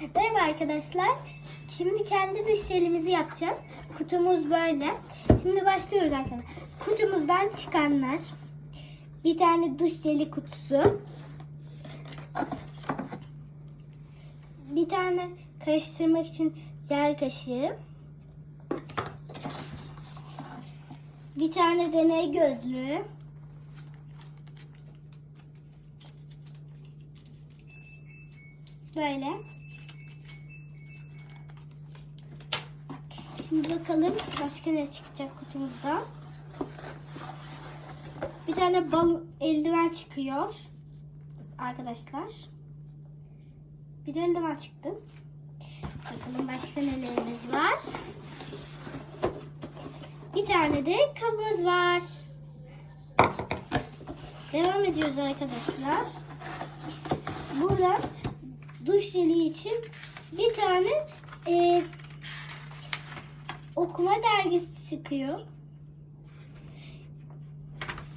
Merhaba arkadaşlar. Şimdi kendi dış jelimizi yapacağız. Kutumuz böyle. Şimdi başlıyoruz arkadaşlar. Kutumuzdan çıkanlar. Bir tane duş jeli kutusu. Bir tane karıştırmak için jel kaşığı. Bir tane deney gözlüğü. Böyle. Şimdi bakalım başka ne çıkacak kutumuzdan. Bir tane bal eldiven çıkıyor. Arkadaşlar. Bir eldiven çıktı. Bakalım başka nelerimiz var. Bir tane de kabımız var. Devam ediyoruz arkadaşlar. Burada duş jeli için bir tane e, okuma dergisi çıkıyor.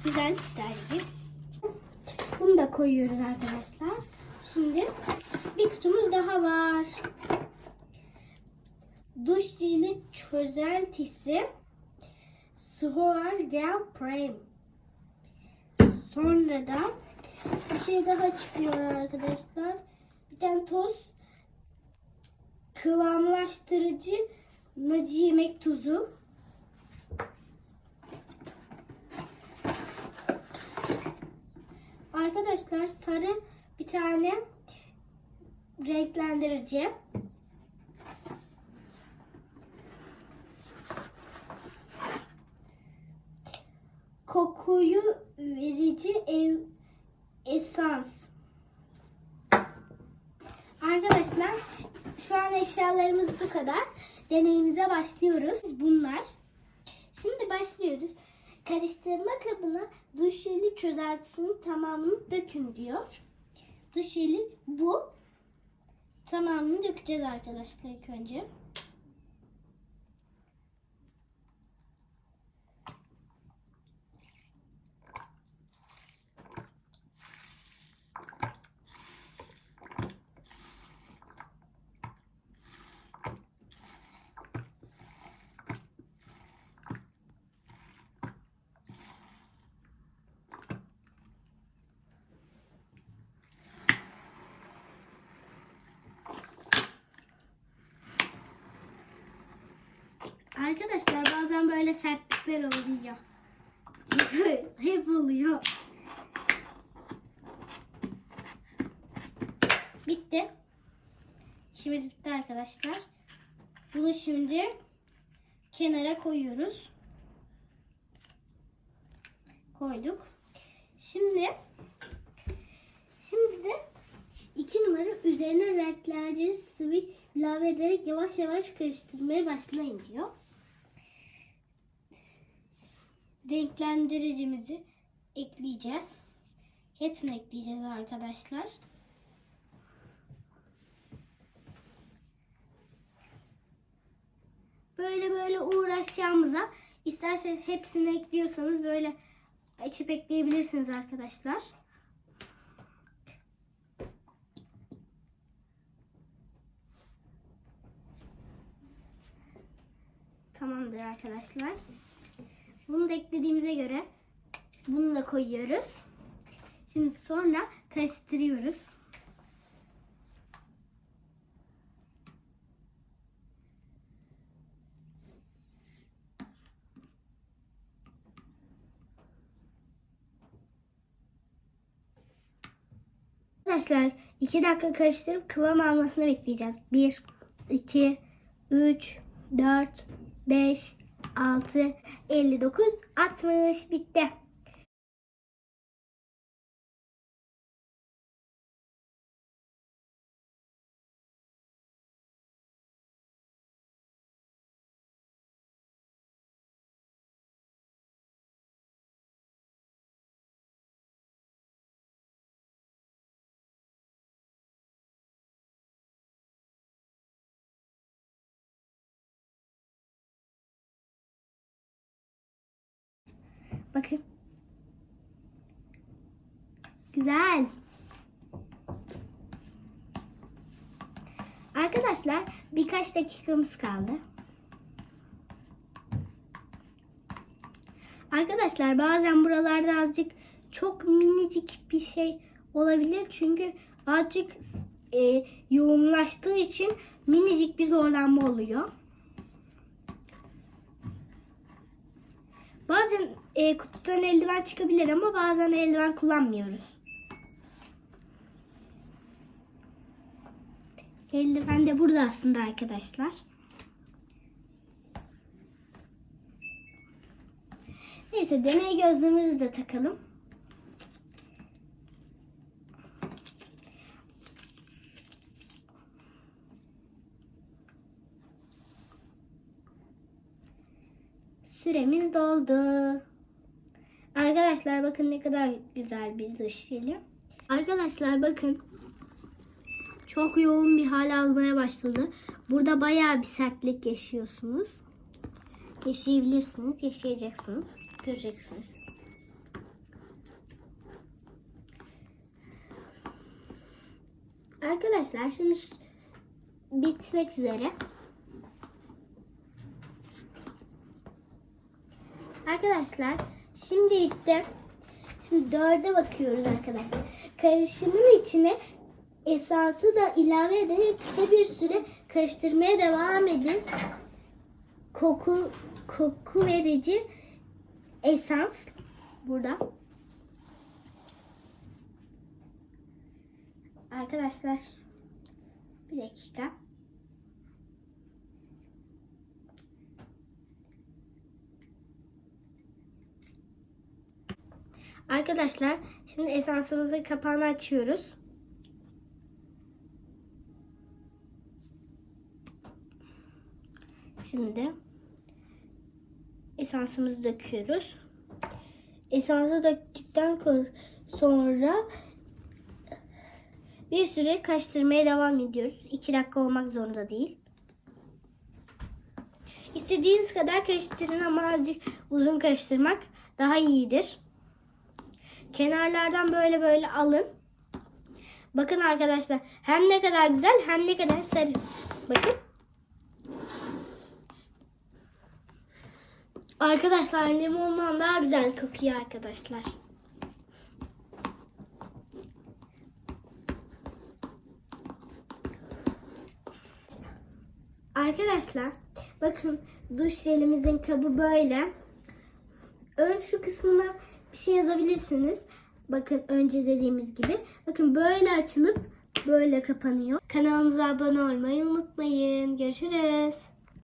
Güzel dergi. Bunu da koyuyoruz arkadaşlar. Şimdi bir kutumuz daha var. Duş jeli çözeltisi Suar Gel Prime. Sonra da bir şey daha çıkıyor arkadaşlar. Bir tane toz kıvamlaştırıcı nacı yemek tuzu. Arkadaşlar sarı bir tane renklendirici. Kokuyu verici ev esans. Arkadaşlar şu an eşyalarımız bu kadar. Deneyimize başlıyoruz. Bunlar. Şimdi başlıyoruz. Karıştırma kabına duş jeli çözeltisinin tamamını dökün diyor. Duş jeli bu. Tamamını dökeceğiz arkadaşlar ilk önce. Arkadaşlar bazen böyle sertlikler oluyor. Hep, oluyor. Bitti. İşimiz bitti arkadaşlar. Bunu şimdi kenara koyuyoruz. Koyduk. Şimdi şimdi de iki numara üzerine renklerce sıvı ilave ederek yavaş yavaş karıştırmaya başlayın diyor. Renklendiricimizi ekleyeceğiz. Hepsini ekleyeceğiz arkadaşlar. Böyle böyle uğraşacağımıza isterseniz hepsini ekliyorsanız böyle açıp ekleyebilirsiniz arkadaşlar. Tamamdır arkadaşlar. Bunu da eklediğimize göre bunu da koyuyoruz. Şimdi sonra karıştırıyoruz. Arkadaşlar 2 dakika karıştırıp kıvam almasını bekleyeceğiz. 1, 2, 3, 4, 5, 6, 59, 60 bitti. Bakın. Güzel. Arkadaşlar birkaç dakikamız kaldı. Arkadaşlar bazen buralarda azıcık çok minicik bir şey olabilir. Çünkü azıcık e, yoğunlaştığı için minicik bir zorlanma oluyor. Bazen e, kutudan eldiven çıkabilir ama bazen eldiven kullanmıyoruz. Eldiven de burada aslında arkadaşlar. Neyse deney gözlüğümüzü de takalım. Süremiz doldu. Arkadaşlar bakın ne kadar güzel bir duş jeli. Arkadaşlar bakın çok yoğun bir hal almaya başladı. Burada bayağı bir sertlik yaşıyorsunuz. Yaşayabilirsiniz, yaşayacaksınız, göreceksiniz. Arkadaşlar şimdi bitmek üzere. Arkadaşlar şimdi bitti. Şimdi dörde bakıyoruz arkadaşlar. Karışımın içine esansı da ilave ederek kısa bir süre karıştırmaya devam edin. Koku koku verici esans burada. Arkadaşlar bir dakika. Arkadaşlar şimdi esansımızın kapağını açıyoruz. Şimdi esansımızı döküyoruz. Esansı döktükten sonra bir süre karıştırmaya devam ediyoruz. 2 dakika olmak zorunda değil. İstediğiniz kadar karıştırın ama azıcık uzun karıştırmak daha iyidir. Kenarlardan böyle böyle alın. Bakın arkadaşlar hem ne kadar güzel hem ne kadar sarı. Bakın. Arkadaşlar limondan daha güzel kokuyor arkadaşlar. Arkadaşlar bakın duş jelimizin kabı böyle. Ön şu kısmına bir şey yazabilirsiniz. Bakın önce dediğimiz gibi. Bakın böyle açılıp böyle kapanıyor. Kanalımıza abone olmayı unutmayın. Görüşürüz.